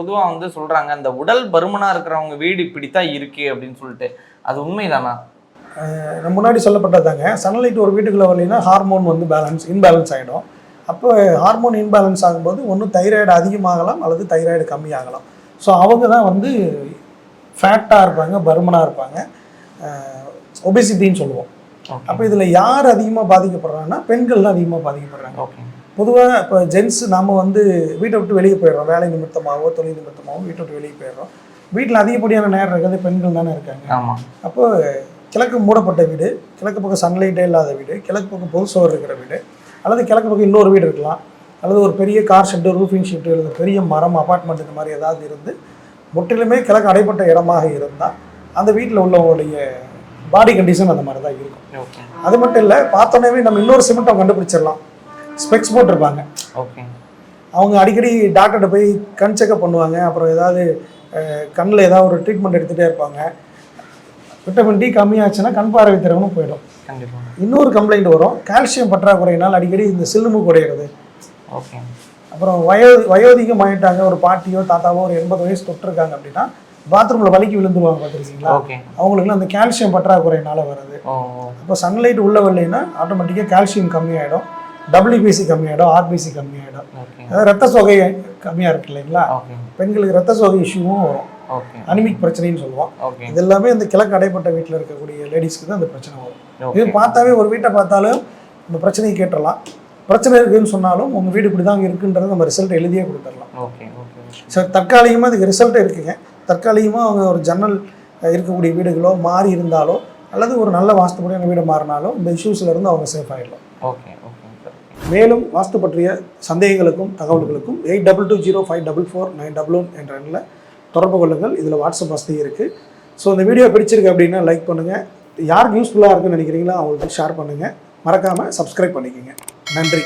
பொதுவா வந்து சொல்றாங்க இந்த உடல் பருமனா இருக்கிறவங்க வீடு இப்படித்தான் இருக்கு அப்படின்னு சொல்லிட்டு. அது உண்மைதானா? முன்னாடி சொல்லப்பட்டதாங்க. சன்லைட் ஒரு வீட்டுக்குள்ளே வரலைன்னா ஹார்மோன் வந்து பேலன்ஸ் இன்பேலன்ஸ் ஆகிடும் அப்போ ஹார்மோன் இன்பேலன்ஸ் ஆகும்போது ஒன்று தைராய்டு அதிகமாகலாம் அல்லது தைராய்டு கம்மியாகலாம். ஸோ அவங்க தான் வந்து ஃபேட்டாக இருப்பாங்க பருமனாக இருப்பாங்க. ஒபேசிட்டின்னு சொல்லுவோம். அப்போ இதில் யார் அதிகமாக பாதிக்கப்படுறாங்கன்னா பெண்கள் தான் அதிகமாக பாதிக்கப்படுறாங்க. ஓகே பொதுவாக இப்போ ஜென்ஸ் நாம வந்து வீட்டை விட்டு வெளியே போயிடுறோம். வேலை நிமித்தமாகவோ தொழில் நிமித்தமாகவோ வீட்டை விட்டு வெளியே போயிடுறோம். வீட்டில் அதிகப்படியான நேரம் இருக்கிறது பெண்கள் தானே இருக்காங்க. ஆமா. அப்போ கிழக்கு மூடப்பட்ட வீடு கிழக்கு பக்கம் சன்லைட்டே இல்லாத வீடு கிழக்கு பக்கம் பொது சோறு இருக்கிற வீடு அல்லது கிழக்கு பக்கம் இன்னொரு வீடு இருக்கலாம். அல்லது ஒரு பெரிய கார் ஷெட்டு ரூஃபிங் ஷீட்டு அல்லது பெரிய மரம் அபார்ட்மெண்ட் இந்த மாதிரி ஏதாவது இருந்து முற்றிலுமே கிழக்கு அடைப்பட்ட இடமாக இருந்தால் அந்த வீட்டில் உள்ளவங்களுடைய பாடி கண்டிஷன் அந்த மாதிரி தான் இருக்கும் அது மட்டும் இல்லை பார்த்தோன்னே நம்ம இன்னொரு சிமெண்ட்டை கண்டுபிடிச்சிடலாம். ஸ்பெக்ஸ் போட்டிருப்பாங்க. ஓகே அவங்க அடிக்கடி டாக்டர்கிட்ட போய் கண் செக்அப் பண்ணுவாங்க. அப்புறம் ஏதாவது கண்ணில் ஏதாவது ஒரு ட்ரீட்மெண்ட் எடுத்துகிட்டே இருப்பாங்க. விட்டமின் டி கம்மியாச்சுன்னா கண் பார்வை திறனும் போயிடும். இன்னொரு கம்ப்ளைண்ட் வரும். கால்சியம் பற்றாக்குறையினால் அடிக்கடி இந்த சில்லுமு குறையிறது. ஓகே அப்புறம் வயோ வயோதிகம் ஆயிட்டாங்க ஒரு பாட்டியோ தாத்தாவோ ஒரு எண்பது வயசு தொட்டிருக்காங்க அப்படின்னா பாத்ரூமில் வலிக்கு விழுந்துருவாங்க பார்த்துருக்கீங்களா? அவங்களுக்குலாம் அந்த கால்சியம் பற்றாக்குறையினால வருது. அப்போ சன்லைட் உள்ள வரலைன்னா ஆட்டோமேட்டிக்காக கால்சியம் கம்மியாயிடும். டபிள்யூபிசி கம்மியாயிடும் ஆர்பிசி கம்மியாயிடும் அதாவது ரத்த சோகை கம்மியாக இருக்கு இல்லைங்களா? பெண்களுக்கு ரத்த சோகை இஷ்யூவும் வரும். அனிமிக் பிரச்சனைன்னு சொல்லுவோம். இது எல்லாமே இந்த கிழக்கு அடைப்பட்ட வீட்டில் இருக்கக்கூடிய லேடிஸ்க்கு தான் அந்த பிரச்சனை வரும். இது பார்த்தாவே ஒரு வீட்டை பார்த்தாலும் இந்த பிரச்சனையை கேட்டுடலாம் பிரச்சனை இருக்குன்னு சொன்னாலும் உங்கள் வீடு இப்படி தான் இருக்குன்றதை நம்ம ரிசல்ட் எழுதியே கொடுத்துடலாம். சரி தற்காலிகமாக அதுக்கு ரிசல்ட் இருக்குங்க. தற்காலிகமாக அவங்க ஒரு ஜன்னல் இருக்கக்கூடிய வீடுகளோ மாறி இருந்தாலோ அல்லது ஒரு நல்ல வாஸ்துப்படியான வீடு மாறினாலும் இந்த இருந்து அவங்க சேஃப் ஆகிடலாம் ஓகே மேலும் வாஸ்து பற்றிய சந்தேகங்களுக்கும் தகவல்களுக்கும் eight double two zero five double four nine double one என்ற எண்ணில் தொடர்பு கொள்ளுங்கள். இதில் வாட்ஸ்அப் வசதி இருக்குது ஸோ இந்த வீடியோ பிடிச்சிருக்கு அப்படின்னா லைக் பண்ணுங்கள் யாருக்கு யூஸ்ஃபுல்லாக இருக்குன்னு நினைக்கிறீங்களோ அவங்களுக்கு ஷேர் பண்ணுங்கள் மறக்காமல் சப்ஸ்கிரைப் பண்ணிக்கோங்க. நன்றி.